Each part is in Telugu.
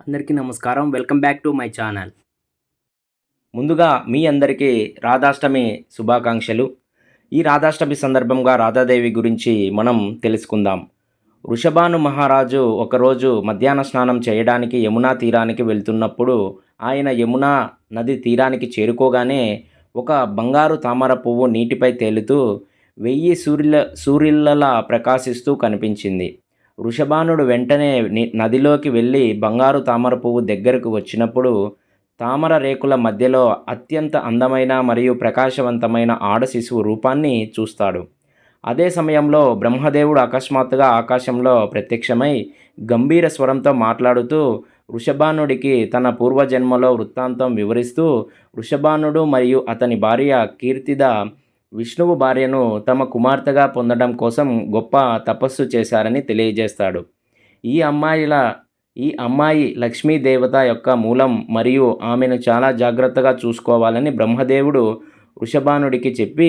అందరికీ నమస్కారం. Welcome back to my channel. ముందుగా మీ అందరికీ రాధాష్టమి శుభాకాంక్షలు. ఈ రాధాష్టమి సందర్భంగా రాధాదేవి గురించి మనం తెలుసుకుందాం. వృషభాను మహారాజు ఒకరోజు మధ్యాహ్న స్నానం చేయడానికి యమునా తీరానికి వెళ్తున్నప్పుడు ఆయన యమునా నది తీరానికి చేరుకోగానే ఒక బంగారు తామర పువ్వు నీటిపై తేలుతూ వెయ్యి సూర్యుల సూర్యులలా ప్రకాశిస్తూ కనిపించింది. వృషభానుడు వెంటనే నదిలోకి వెళ్ళి బంగారు తామర పువ్వు దగ్గరకు వచ్చినప్పుడు తామర రేకుల మధ్యలో అత్యంత అందమైన మరియు ప్రకాశవంతమైన ఆడ శిశువు రూపాన్ని చూస్తాడు. అదే సమయంలో బ్రహ్మదేవుడు అకస్మాత్తుగా ఆకాశంలో ప్రత్యక్షమై గంభీర స్వరంతో మాట్లాడుతూ వృషభానుడికి తన పూర్వజన్మలో వృత్తాంతం వివరిస్తూ వృషభానుడు మరియు అతని భార్య కీర్తిద విష్ణువు భార్యను తమ కుమార్తెగా పొందడం కోసం గొప్ప తపస్సు చేశారని తెలియజేస్తాడు. ఈ అమ్మాయిల ఈ అమ్మాయి లక్ష్మీ దేవత యొక్క మూలం మరియు ఆమెను చాలా జాగ్రత్తగా చూసుకోవాలని బ్రహ్మదేవుడు వృషభానుడికి చెప్పి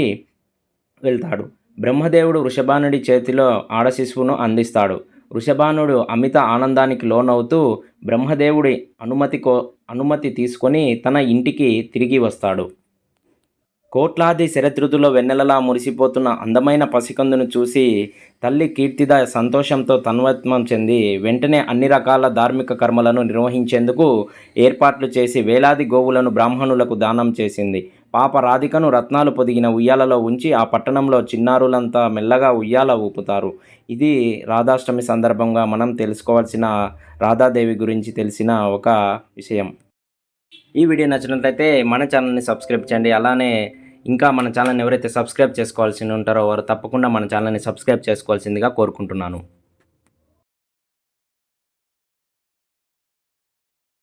వెళ్తాడు. బ్రహ్మదేవుడు వృషభానుడి చేతిలో ఆడశిశువును అందిస్తాడు. వృషభానుడు అమిత ఆనందానికి లోనవుతూ బ్రహ్మదేవుడి అనుమతి కో అనుమతి తీసుకొని తన ఇంటికి తిరిగి వస్తాడు. కోట్లాది శరదృతులో వెన్నెలలా మురిసిపోతున్న అందమైన పసికందును చూసి తల్లి కీర్తిద సంతోషంతో తన్వత్వం చెంది వెంటనే అన్ని రకాల ధార్మిక కర్మలను నిర్వహించేందుకు ఏర్పాట్లు చేసి వేలాది గోవులను బ్రాహ్మణులకు దానం చేసింది. పాప రాధికను రత్నాలు పొదిగిన ఉయ్యాలలో ఉంచి ఆ పట్టణంలో చిన్నారులంతా మెల్లగా ఉయ్యాల ఊపుతారు. ఇది రాధాష్టమి సందర్భంగా మనం తెలుసుకోవాల్సిన రాధాదేవి గురించి తెలిసిన ఒక విషయం. ఈ వీడియో నచ్చినట్లయితే మన ఛానల్ని సబ్స్క్రైబ్ చేయండి. అలానే ఇంకా మన ఛానల్ని ఎవరైతే సబ్స్క్రైబ్ చేసుకోవాల్సి ఉంటారో వారు తప్పకుండా మన ఛానల్ని సబ్స్క్రైబ్ చేసుకోవాల్సిందిగా కోరుకుంటున్నాను.